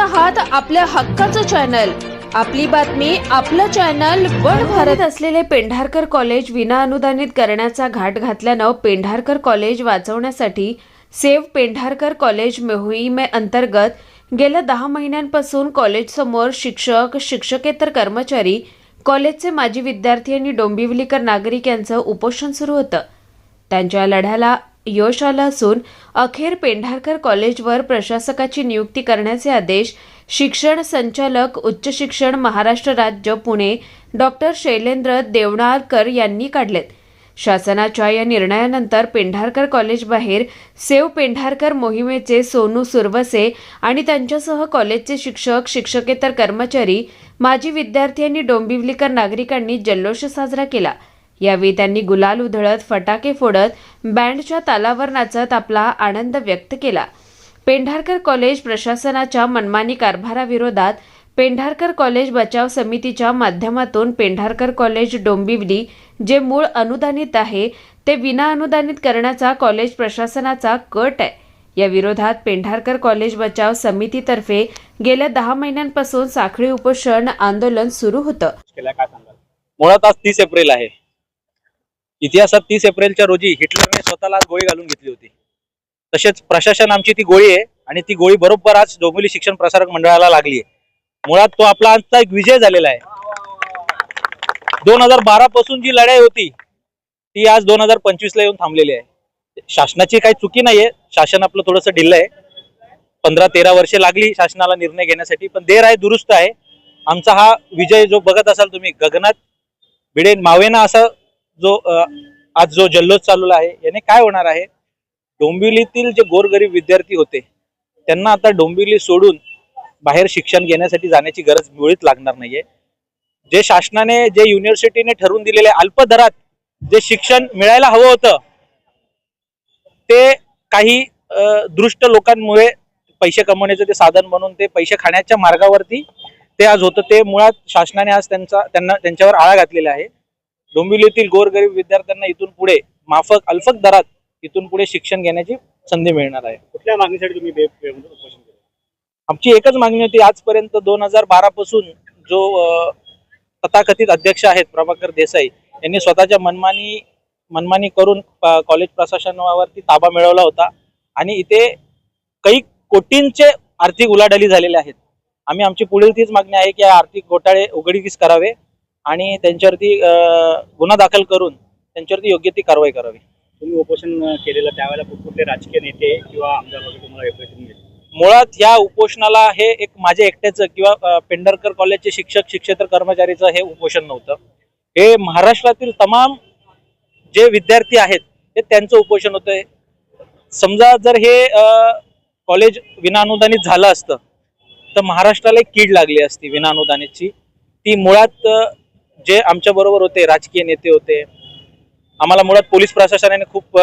आहात आपल्या हक्काचं चॅनल. आपली बातमी आपलं चॅनल वन भारत असलेले पेंढारकर कॉलेज विना अनुदानित करण्याचा घाट घातल्यानं पेंढारकर कॉलेज वाचवण्यासाठी सेव्ह पेंढारकर कॉलेज मोहिमे अंतर्गत गेल्या दहा महिन्यांपासून कॉलेजसमोर शिक्षक शिक्षकेतर कर्मचारी कॉलेजचे माजी विद्यार्थी आणि डोंबिवलीकर नागरिक यांचं उपोषण सुरू होतं. त्यांच्या लढ्याला यश आलं असून अखेर पेंढारकर कॉलेजवर प्रशासकाची नियुक्ती करण्याचे आदेश शिक्षण संचालक उच्च शिक्षण महाराष्ट्र राज्य पुणे डॉक्टर शैलेंद्र देवणारकर यांनी काढलेत. शासनाच्या या निर्णयानंतर पेंढारकर कॉलेजबाहेर सेव पेंढारकर मोहिमेचे सोनू सुरवसे आणि त्यांच्यासह कॉलेजचे शिक्षक शिक्षकेतर कर्मचारी माजी विद्यार्थी आणि डोंबिवलीकर नागरिकांनी जल्लोष साजरा केला. यावेळी त्यांनी गुलाल उधळत फटाके फोडत बँडच्या तालावर नाचत आपला आनंद व्यक्त केला. पेंढारकर कॉलेज प्रशासनाच्या मनमानी कारभाराविरोधात पेंढारकर कॉलेज बचाव समितीच्या माध्यमातून पेंढारकर कॉलेज डोंबिवली जे मूळ अनुदानित आहे ते विना अनुदानित करण्याचा कॉलेज प्रशासनाचा कट आहे. या विरोधात पेंढारकर कॉलेज बचाव समितीतर्फे गेल्या दहा महिन्यांपासून साखळी उपोषण आंदोलन सुरू होतं. मुळात आज तीस एप्रिल आहे. इतिहासात तीस एप्रिलच्या रोजी हिटलरने स्वतःला गोळी घालून घेतली होती. तसेच प्रशासन आमची ती गोळी आहे आणि ती गोळी बरोबर आज डोंबिवली शिक्षण प्रसारक मंडळाला लागली आहे. मुळात तो आपला आजचा एक विजय झालेला आहे. दोन हजार बारा पासून जी लढाई होती ती आज दोन हजार पंचवीस ला येऊन थांबलेली आहे. शासनाची काही चुकी नाहीये. शासन आपलं थोडंसं ढिल्लं आहे. पंधरा तेरा वर्षे लागली शासनाला निर्णय घेण्यासाठी पण देर आहे दुरुस्त आहे. आमचा हा विजय जो बघत असाल तुम्ही गगनात भिडे मावेना असा जो आज जो जल्लोष चालू आहे याने काय होणार आहे? डोंबिवलीतील जे गोरगरीब विद्यार्थी होते त्यांना आता डोंबिवली सोडून बाहेर शिक्षण घेण्यासाठी जाण्याची गरज मुळीच लागणार नाहीये. जे शासनाने जे युनिव्हर्सिटीने ठरवून दिलेले अल्प दरात जे शिक्षण मिळायला हवं होतं ते काही दृष्ट लोकांमुळे पैसे कमवण्याचं ते साधन म्हणून ते पैसे खाण्याच्या मार्गावरती ते आज होतं. ते मुळात शासनाने आज त्यांचा त्यांना त्यांच्यावर आळा घातलेला आहे. डोंबिवलीतील गोरगरीब विद्यार्थ्यांना इथून पुढे माफक अल्फक दरात इथून पुढे शिक्षण घेण्याची संधी मिळणार आहे. कुठल्या मागणीसाठी तुम्ही बे- बे- उपोषण केलं? आमची एकच मागणी होती आजपर्यंत दोन हजार बारा पासून जो अ, तथाकथित अध्यक्ष आहेत प्रभाकर देसाई यांनी स्वतःच्या मनमानी मनमानी करून अ, कॉलेज प्रशासनावरती ताबा मिळवला होता. आणि इथे काही कोटींचे आर्थिक उलाढाली झालेले आहेत. आम्ही आमची पुढील तीच मागणी आहे की आर्थिक घोटाळे उघडकीस करावे. आणि त्यांच्यावरती गुन्हा दाखल करून त्यांच्यावरती योग्य ती कारवाई करावी. तुम्ही उपोषण केलेलं त्यावेळेला कुठले राजकीय नेते किंवा आमदार वगैरे तुम्हाला घेतले मुळात या उपोषणाला हे एक माझ्या एकट्याचं किंवा पेंढरकर कॉलेजचे शिक्षक शिक्षेतर कर्मचारीचं हे उपोषण नव्हतं. हे महाराष्ट्रातील तमाम जे विद्यार्थी आहेत हे त्यांचं उपोषण होतं. समजा जर हे कॉलेज विनाअनुदानित झालं असतं तर महाराष्ट्राला एक कीड लागली असती विनाअनुदानितची. ती मुळात जे आमच्या बरोबर होते राजकीय नेते होते आम्हाला मुळात पोलीस प्रशासनाने खूप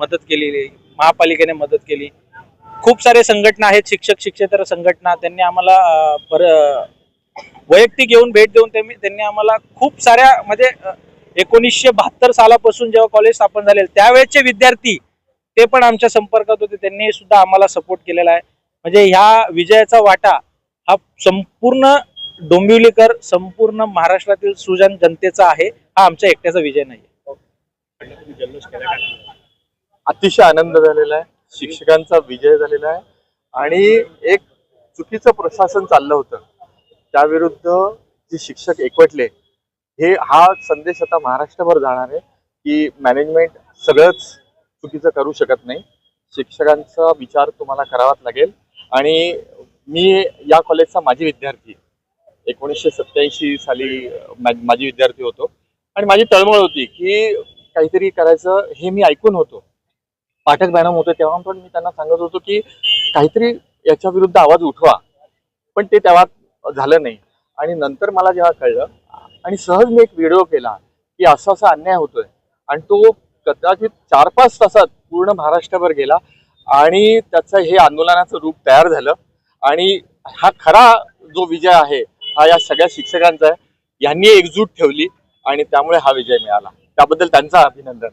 मदत केली महापालिकेने मदत केली. खूप सारे संघटना आहेत शिक्षक शिक्षेतर संघटना त्यांनी आम्हाला पर वैयक्तिक येऊन भेट देऊन त्यांनी त्यांनी आम्हाला खूप साऱ्या म्हणजे एकोणीसशे बहात्तर सालापासून जेव्हा कॉलेज स्थापन झाले त्यावेळेचे विद्यार्थी ते पण आमच्या संपर्कात होते त्यांनी सुद्धा आम्हाला सपोर्ट केलेला आहे. म्हणजे ह्या विजयाचा वाटा हा संपूर्ण डोंबिवलीकर संपूर्ण महाराष्ट्रातील सुजन जनतेचा आहे. हा आमच्या एकट्याचा विजय नाही अतिशय आनंद झालेला आहे. शिक्षकांचा विजय झालेला आहे. आणि एक चुकीचं प्रशासन चाललं होतं. त्याविरुद्ध जे शिक्षक एकवटले हे हा संदेश आता महाराष्ट्रभर जाणार आहे की मॅनेजमेंट सगळंच चुकीचं करू शकत नाही. शिक्षकांचा विचार तुम्हाला करावाच लागेल. आणि मी या कॉलेजचा माजी विद्यार्थी एकोणीसशे सत्याऐंशी साली माझी विद्यार्थी होतो. आणि माझी तळमळ होती की काहीतरी करायचं हे मी ऐकून होतो. पाठक मॅडम होते तेव्हा पण मी त्यांना सांगत होतो की काहीतरी याच्या विरुद्ध आवाज उठवा. पण ते तेव्हा झालं नाही. आणि नंतर मला जेव्हा कळलं आणि सहज मी एक व्हिडिओ केला की असा असा अन्याय होतोय. आणि तो कदाचित चार पाच तासात पूर्ण महाराष्ट्रभर गेला आणि त्याचं हे आंदोलनाचं रूप तयार झालं. आणि हा खरा जो विजय आहे हा या सगळ्या शिक्षकांचा आहे यांनी एकजूट ठेवली आणि त्यामुळे हा विजय मिळाला. त्याबद्दल त्यांचं अभिनंदन.